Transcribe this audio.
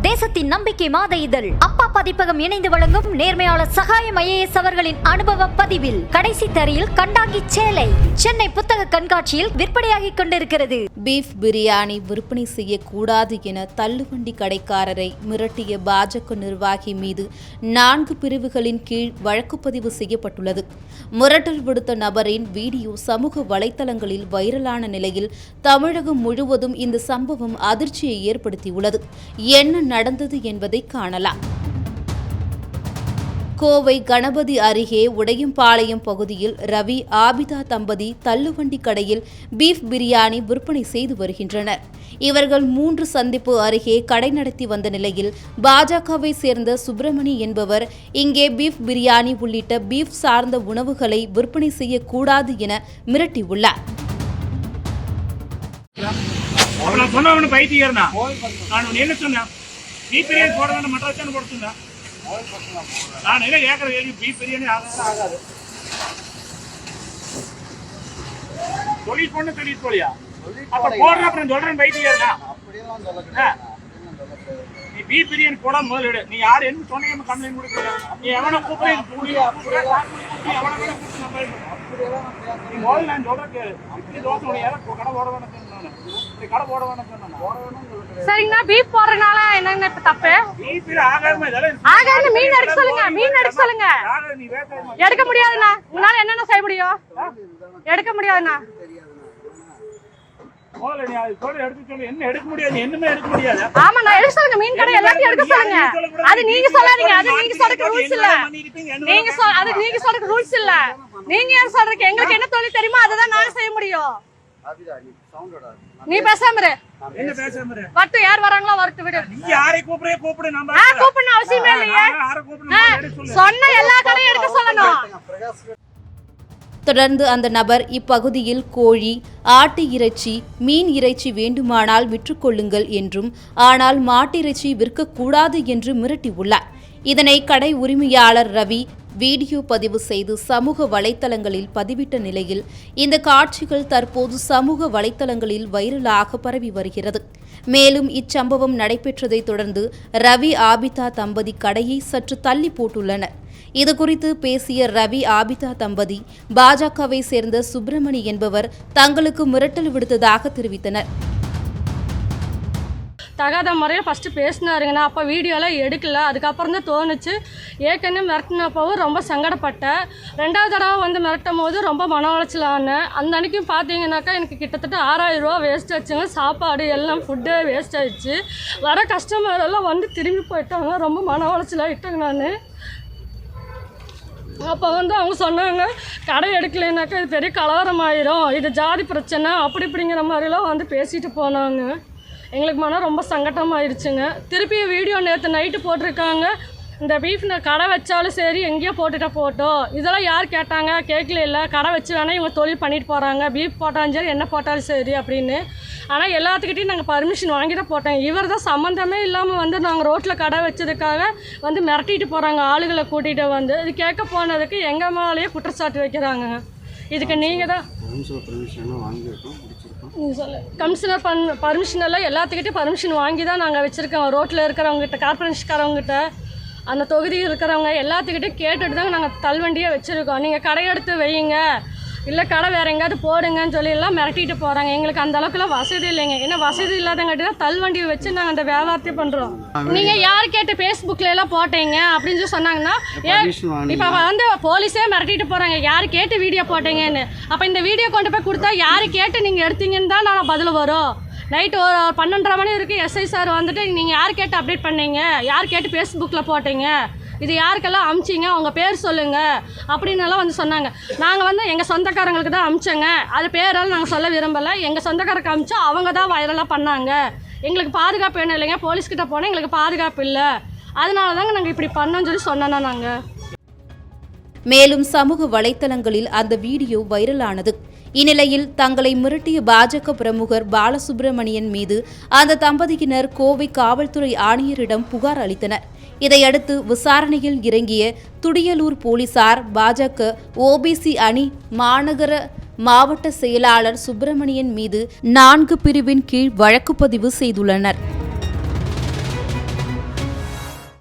தேசத்தின் நம்பிக்கை மாத இதழ். அப்பா பதிப்பகம் இணைந்து வழங்கும் நேர்மையாளர் சகாயம் ஐஏஎஸ் அவர்களின் அனுபவ பதிவில் கடைசி தரையில் கண்டாங்கி சேலை. சென்னை புத்தக கண்காட்சியில் விற்பனையாகிக் கொண்டிருக்கிறது. பீஃப் பிரியாணி விற்பனை செய்யக்கூடாது என தள்ளுவண்டி கடைக்காரரை மிரட்டிய பாஜக நிர்வாகி மீது நான்கு பிரிவுகளின் கீழ் வழக்குப்பதிவு செய்யப்பட்டுள்ளது. மிரட்டல் விடுத்த நபரின் வீடியோ சமூக வலைதளங்களில் வைரலான நிலையில் தமிழகம் முழுவதும் இந்த சம்பவம் அதிர்ச்சியை ஏற்படுத்தியுள்ளது. என்ன நடந்தது என்பதை காணலாம். கோவை கணபதி அருகே உடையம்பாளையம் பகுதியில் ரவி ஆபிதா தம்பதி தள்ளுவண்டி கடையில் பீஃப் பிரியாணி விற்பனை செய்து வருகின்றனர். இவர்கள் மூன்று சந்திப்பு அருகே கடை நடத்தி வந்த நிலையில் பாஜகவை சேர்ந்த சுப்பிரமணி என்பவர் இங்கே பீஃப் பிரியாணி உள்ளிட்ட பீஃப் சார்ந்த உணவுகளை விற்பனை செய்யக்கூடாது என மிரட்டியுள்ளார். அவனை பைத்தியர்னா நான் என்ன சொன்னேன்? மற்ற நான் என்ன கேட்கற கேள்வி பீ பிரியாணி ஆகாது. ஆகாது தொழில் பொண்ணு தொழில் போலியா அப்ப போடுற அப்புறம் சொல்றேன் பைத்தியர்னா நீ பீ பிரியாணி போடாம முதல்ல விடு நீ யார்? என்ன சொன்னீங்க? கம்ப்ளைண்ட் கொடுக்குற நீ எவனை கூப்பிட்டு பயன்படுறேன் நீ முதல்ல நான் சொல்றேன் கேளு. இட்லி தோசை உனக்கு யாரும் கடை போட வேணாம் சொன்னானே இப்படி கடை போட வேணாம் சொன்னானே சரிங்கண்ணா பீஃப் போடுறதுனால என்னங்க இப்ப தப்பு? பீஃபி ஆகாம இதெல்லாம் ஆகாது மீன் எடுக்க சொல்லுங்க மீன் எடுக்க சொல்லுங்க. எடுக்க முடியாதுண்ணா. உங்களால என்னென்ன செய்ய முடியும்? எடுக்க முடியாதுண்ணா. முதல்ல நீ அது சொல்லி எடுத்து சொல்லு என்ன எடுக்க முடியாது நீ என்னமே எடுக்க முடியாது ஆமாண்ணா எடுக்க சொல்லுங்க மீன் கடை எல்லாத்தையும் எடுக்க சொல்லுங்க அது நீங்க சொல்லாதீங்க அது நீங்க ரூல்ஸ் இல்ல நீங்க அது நீங்க சொல்றதுக்கு ரூல்ஸ் இல்ல நீங்க ஏன் சொல்றதுக்கு எங்களுக்கு என்ன தொழில் தெரியுமோ அதை தான் நாங்க செய்ய முடியும் நீ பேசாம இரு என்ன பேசாம இரு. வட்டு யார் வராங்களோ வரட்டு விடு நீ யாரை கூப்பிடுறே கூப்பிடு நம்ம கூப்பிடணும் அவசியமே இல்லையே யாரை சொன்ன எல்லா கடையும் எடுக்க சொல்லணும் தொடர்ந்து அந்த நபர் இப்பகுதியில் கோழி ஆட்டு இறைச்சி மீன் இறைச்சி வேண்டுமானால் விற்றுக்கொள்ளுங்கள் என்றும் ஆனால் மாட்டிறைச்சி விற்கக்கூடாது என்று மிரட்டியுள்ளார். இதனை கடை உரிமையாளர் ரவி வீடியோ பதிவு செய்து சமூக வலைத்தளங்களில் பதிவிட்ட நிலையில் இந்த காட்சிகள் தற்போது சமூக வலைத்தளங்களில் வைரலாக பரவி வருகிறது. மேலும் இச்சம்பவம் நடைபெற்றதைத் தொடர்ந்து ரவி ஆபிதா தம்பதி கடையை சற்று தள்ளி போட்டுள்ளனர். இதுகுறித்து பேசிய ரவி ஆபிதா தம்பதி பாஜகவை சேர்ந்த சுப்பிரமணி என்பவர் தங்களுக்கு மிரட்டல் விடுத்ததாக தெரிவித்தனர். தகாத முறையில் ஃபஸ்ட்டு பேசினாருங்கண்ணா அப்போ வீடியோலாம் எடுக்கல. அதுக்கப்புறம் தான் தோணுச்சு. ஏற்கனவே மிரட்டினப்பவும் ரொம்ப சங்கடப்பட்டேன். ரெண்டாவது தடவை வந்து மிரட்டும் போது ரொம்ப மன உளைச்சல் ஆனேன். அந்த அன்னைக்கும் பார்த்தீங்கன்னாக்கா எனக்கு கிட்டத்தட்ட ஆறாயிரம் ரூபா வேஸ்ட் ஆச்சுங்க. சாப்பாடு எல்லாம் ஃபுட்டே வேஸ்ட் ஆயிடுச்சு. வர கஸ்டமர் எல்லாம் வந்து திரும்பி போயிட்டாங்க. ரொம்ப மன உளைச்சலாகிட்டேங்க நான். அப்போ வந்து அவங்க சொன்னாங்க கடை எடுக்கலைனாக்கா இது பெரிய கலவரம் ஆயிரும் இது ஜாதி பிரச்சனை அப்படி இப்படிங்கிற மாதிரிலாம் வந்து பேசிட்டு போனாங்க. எங்களுக்கு மனம் ரொம்ப சங்கட்டமாகிடுச்சுங்க திருப்பி வீடியோ நேற்று நைட்டு போட்டிருக்காங்க. இந்த பீஃப் கடை வச்சாலும் சரி எங்கேயோ போட்டுட்டா போட்டோம் இதெல்லாம் யார் கேட்டாங்க? கேட்கல இல்லை. கடை வச்சு வேணால் இவங்க தொழில் பண்ணிட்டு போகிறாங்க பீஃப் போட்டாலும் சரி என்ன போட்டாலும் சரி அப்படின்னு. ஆனால் எல்லாத்துக்கிட்டையும் நாங்கள் பர்மிஷன் வாங்கி தான் போட்டோம் இவர் தான் சம்மந்தமே இல்லாமல் வந்து நாங்கள் ரோட்டில் கடை வச்சதுக்காக வந்து மிரட்டிட்டு போகிறாங்க ஆளுகளை கூட்டிகிட்டு வந்து. இது கேட்க போனதுக்கு எங்கள் மேலேயே குற்றச்சாட்டு வைக்கிறாங்க இதுக்கு நீங்கள் தான் கமிஷனர் பன் பர்மிஷன் எல்லாம் எல்லாத்துக்கிட்டையும் பர்மிஷன் வாங்கி தான் நாங்கள் வச்சுருக்கோம். ரோட்டில் இருக்கிறவங்ககிட்ட கார்பரேஷன்காரவங்ககிட்ட அந்த தொகுதியில் இருக்கிறவங்க எல்லாத்துக்கிட்டையும் கேட்டுட்டு தான் நாங்கள் தள்ளுவண்டியே வச்சுருக்கோம். நீங்கள் கடை எடுத்து வையுங்க. இல்லை கடை வேறு எங்கேயாவது போடுங்கன்னு சொல்லி எல்லாம் மிரட்டிட்டு போகிறாங்க எங்களுக்கு அந்த அளவுக்குலாம் வசதி இல்லைங்க. ஏன்னா வசதி இல்லாதங்காட்டி தான் தள்ளுவண்டி வச்சு நாங்கள் அந்த வியாபாரத்தை பண்ணுறோம் நீங்கள் யார் கேட்டு ஃபேஸ்புக்கில் எல்லாம் போட்டீங்க அப்படின்னு சொல்லி சொன்னாங்கன்னா. இப்போ வந்து போலீஸே மிரட்டிட்டு போகிறாங்க யார் கேட்டு வீடியோ போட்டீங்கன்னு. அப்போ இந்த வீடியோ கொண்டு போய் கொடுத்தா யார் கேட்டு நீங்கள் எடுத்தீங்கன்னு தான் நான் பதில் வரும். நைட்டு ஒரு பன்னெண்டரை மணி வரைக்கும் எஸ்ஐ சார் வந்துட்டு நீங்கள் யார் கேட்டு அப்டேட் பண்ணீங்க? யார் கேட்டு ஃபேஸ்புக்கில் போட்டீங்க? இது யாருக்கெல்லாம் அமிச்சிங்க? அவங்க பேர் சொல்லுங்கள் அப்படின்னெல்லாம் வந்து சொன்னாங்க. நாங்கள் வந்து எங்கள் சொந்தக்காரங்களுக்கு தான் அமிச்சோங்க. அது பேரெல்லாம் நாங்கள் சொல்ல விரும்பலை. எங்கள் சொந்தக்காரருக்கு அமிச்சோம் அவங்க தான் வைரலாக பண்ணாங்க. எங்களுக்கு பாதுகாப்பு வேணும் இல்லைங்க. போலீஸ்கிட்ட போனால் எங்களுக்கு பாதுகாப்பு இல்லை. அதனால தாங்க நாங்கள் இப்படி பண்ணோம்னு சொல்லி சொன்னோன்னா நாங்கள் மேலும் சமூக வலைத்தளங்களில் அந்த வீடியோ வைரலானது இந்நிலையில் தங்களை மிரட்டிய பாஜக பிரமுகர் பாலசுப்பிரமணியன் மீது அந்த தம்பதியினர் கோவை காவல்துறை ஆணையரிடம் புகார் அளித்தனர். இதையடுத்து விசாரணையில் இறங்கிய துடியலூர் போலீசார் பாஜக ஓபிசி அணி மாநகர மாவட்ட செயலாளர் சுப்பிரமணியன் மீது நான்கு பிரிவின் கீழ் வழக்குப்பதிவு செய்துள்ளனர்.